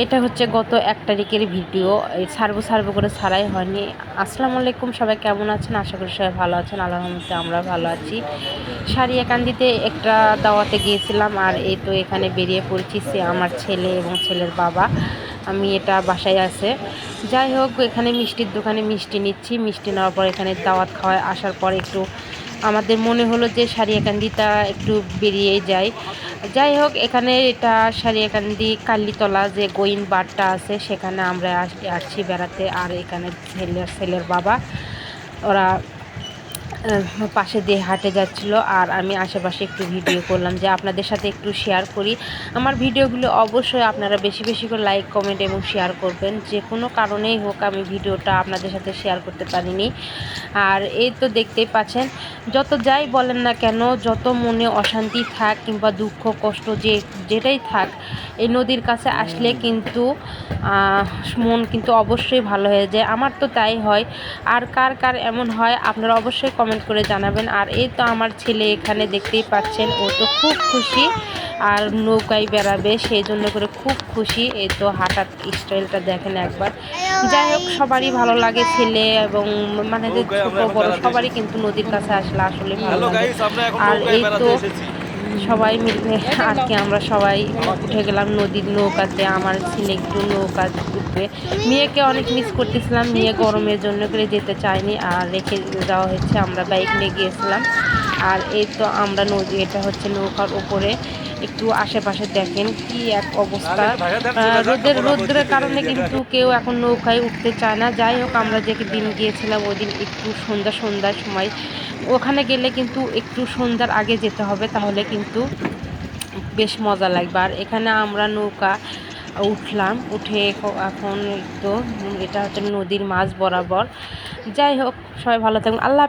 এটা হচ্ছে গত এক তারিখের ভিডিও। এই সার্বো সার্বো করে ছাড়াই হয়নি। আসসালামু আলাইকুম, সবাই কেমন আছেন? আশা করি সবাই ভালো আছেন। আল্লাহ আমরা ভালো আছি। সারিয়াকান্দিতে একটা দাওয়াতে গিয়েছিলাম আর এই তো এখানে বেরিয়ে পড়েছি সে আমার ছেলে এবং ছেলের বাবা। আমি এটা বাসায় আছে। যাই হোক, এখানে মিষ্টির দোকানে মিষ্টি নিচ্ছি। মিষ্টি নেওয়ার পর এখানে দাওয়াত খাওয়ায় আসার পর একটু আমাদের মনে হলো যে সারিয়াকান্দিটা একটু বেরিয়ে যায় যাই হোক, এখানে এটা সারিয়াকান্দি কালীতলা যে গোইন বারটা আছে, সেখানে আমরা আস- আসছি বেড়াতে। আর এখানে ছেলের ছেলের বাবা, ওরা পাশে দিয়ে হাঁটে যাচ্ছিল। আর আমি আশেপাশে একটু ভিডিও করলাম যে আপনাদের সাথে একটু শেয়ার করি। আমার ভিডিওগুলো অবশ্যই আপনারা বেশি বেশি করে লাইক কমেন্ট এবং শেয়ার করবেন। যে কোনো কারণেই হোক আমি ভিডিওটা আপনাদের সাথে শেয়ার করতে পারিনি। আর এই তো দেখতেই পাচ্ছেন যত যাই বলেন না কেন যত মনে অশান্তি থাক কিংবা দুঃখ কষ্ট যে যেটাই থাক এই নদীর কাছে আসলে কিন্তু মন কিন্তু অবশ্যই ভালো হয়ে যায়। আমার তো তাই হয়। আর কার কার এমন হয় আপনারা অবশ্যই কমেন্ট করে জানাবেন। আর এই তো আমার ছেলে এখানে দেখতেই পাচ্ছেন ও তো খুব খুশি। আর নৌকায় বেড়াবে সেই জন্য করে খুব খুশি। এই তো হাঁটার স্টাইলটা দেখেন একবার। যাই হোক সবারই ভালো লাগে ছেলে এবং মানে যে ছোট বড় সবারই কিন্তু নদীর কাছে আসলে আসলে ভালো লাগে। আর এই তো সবাই মিলে আজকে আমরা সবাই উঠে গেলাম নদীর নৌকাতে। আমার ছেলে একটু নৌকা উঠবে। মেয়েকে অনেক মিস করতেছিলাম মেয়ে গরমের জন্য করে যেতে চায়নি আর রেখে যাওয়া হয়েছে। আমরা বাইক নিয়ে গিয়েছিলাম। আর এই তো আমরা নদী এটা হচ্ছে নৌকার উপরে। একটু আশেপাশে দেখেন কি এক অবস্থা। রোদের রোদ্রের কারণে কিন্তু কেউ এখন নৌকায় উঠতে চায় না। যাই হোক আমরা যে দিন গিয়েছিলাম ওই দিন একটু সন্ধ্যা সন্ধ্যার সময়। ওখানে গেলে কিন্তু একটু সন্ধ্যার আগে যেতে হবে তাহলে কিন্তু বেশ মজা লাগবে। আর এখানে আমরা নৌকা উঠলাম উঠে এখন তো এটা হচ্ছে নদীর মাঝ বরাবর। যাই হোক সবাই ভালো থাকুন। আল্লাহ।